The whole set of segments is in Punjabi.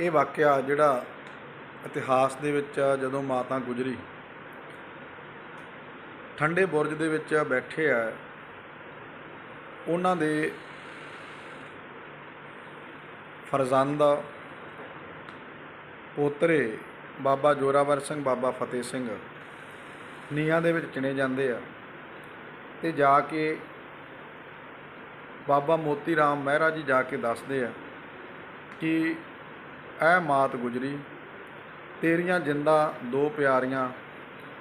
ਇਹ ਵਾਕਿਆ ਜਿਹੜਾ ਇਤਿਹਾਸ ਦੇ ਵਿੱਚ ਜਦੋਂ ਮਾਤਾ ਗੁਜਰੀ, ਠੰਡੇ ਬੁਰਜ ਦੇ ਵਿੱਚ ਬੈਠੇ ਆ, ਉਹਨਾਂ ਦੇ ਫਰਜ਼ੰਦ ਪੋਤਰੇ ਬਾਬਾ ਜੋਰਾਵਰ ਸਿੰਘ, ਬਾਬਾ ਫਤਿਹ ਸਿੰਘ ਨੀਹਾਂ ਦੇ ਵਿੱਚ ਚਿਣੇ ਜਾਂਦੇ ਆ ਤੇ ਜਾ ਕੇ ਬਾਬਾ ਮੋਤੀ ਰਾਮ ਮਹਿਰਾ ਜੀ ਜਾ ਕੇ ਦੱਸਦੇ ਆ ਕਿ ਇਹ ਮਾਤ ਗੁਜਰੀ, ਤੇਰੀਆਂ ਜਿੰਦਾ ਦੋ ਪਿਆਰੀਆਂ,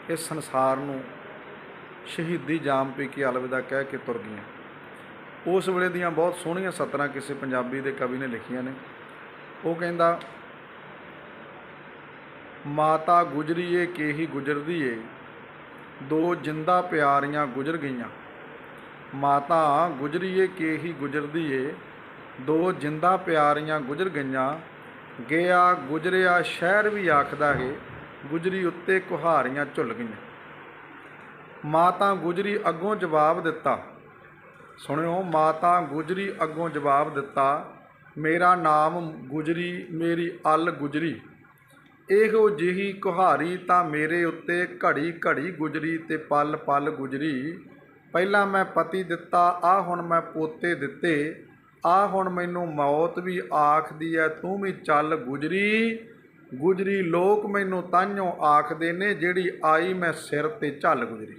ਇਸ ਸੰਸਾਰ ਨੂੰ ਸ਼ਹੀਦੀ ਜਾਮ ਪੀ ਕੇ ਅਲਵਿਦਾ ਕਹਿ ਕੇ ਤੁਰ ਗਈਆਂ। ਉਸ ਵੇਲੇ ਦੀਆਂ ਬਹੁਤ ਸੋਹਣੀਆਂ ਸਤਰਾਂ ਕਿਸੇ ਪੰਜਾਬੀ ਦੇ ਕਵੀ ਨੇ ਲਿਖੀਆਂ ਨੇ। ਉਹ ਕਹਿੰਦਾ, ਮਾਤਾ ਗੁਜਰੀਏ ਕੇਹੀ ਗੁਜਰਦੀ ਏ ਦੋ ਜਿੰਦਾ ਪਿਆਰੀਆਂ ਗੁਜਰ ਗਈਆਂ। ਮਾਤਾ ਗੁਜਰੀਏ ਕੇਹੀ ਗੁਜਰਦੀ ਏ ਦੋ ਜਿੰਦਾ ਪਿਆਰੀਆਂ ਗੁਜਰ ਗਈਆਂ। ਗਿਆ ਗੁਜਰਿਆ ਸ਼ਹਿਰ ਵੀ ਆਖਦਾ ਹੈ, ਗੁਜਰੀ ਉੱਤੇ ਕੁਹਾਰੀਆਂ ਝੁੱਲ ਗਈਆਂ। ਮਾਤਾ ਗੁਜਰੀ ਅੱਗੋਂ ਜਵਾਬ ਦਿੱਤਾ, ਸੁਣਿਓ ਮਾਤਾ ਗੁਜਰੀ ਅੱਗੋਂ ਜਵਾਬ ਦਿੱਤਾ, ਮੇਰਾ ਨਾਮ ਗੁਜਰੀ, ਮੇਰੀ ਅਲ ਗੁਜਰੀ। ਇਹੋ ਜਿਹੀ ਕੁਹਾਰੀ ਤਾਂ ਮੇਰੇ ਉੱਤੇ ਘੜੀ ਘੜੀ ਗੁਜਰੀ ਤੇ ਪਲ ਪਲ ਗੁਜਰੀ। ਪਹਿਲਾਂ ਮੈਂ ਪਤੀ ਦਿੱਤਾ ਆ ਹੁਣ ਮੈਂ ਪੋਤੇ ਦਿੱਤੇ। ਆ ਹੁਣ ਮੈਨੂੰ ਮੌਤ ਵੀ ਆਖਦੀ ਐ, ਤੂੰ ਵੀ ਚੱਲ ਗੁਜਰੀ। ਗੁਜਰੀ ਲੋਕ ਮੈਨੂੰ ਤਾਂਝੋਂ ਆਖਦੇ ਨੇ, ਜਿਹੜੀ ਆਈ ਮੈਂ ਸਿਰ ਤੇ ਝੱਲ ਗੁਜਰੀ।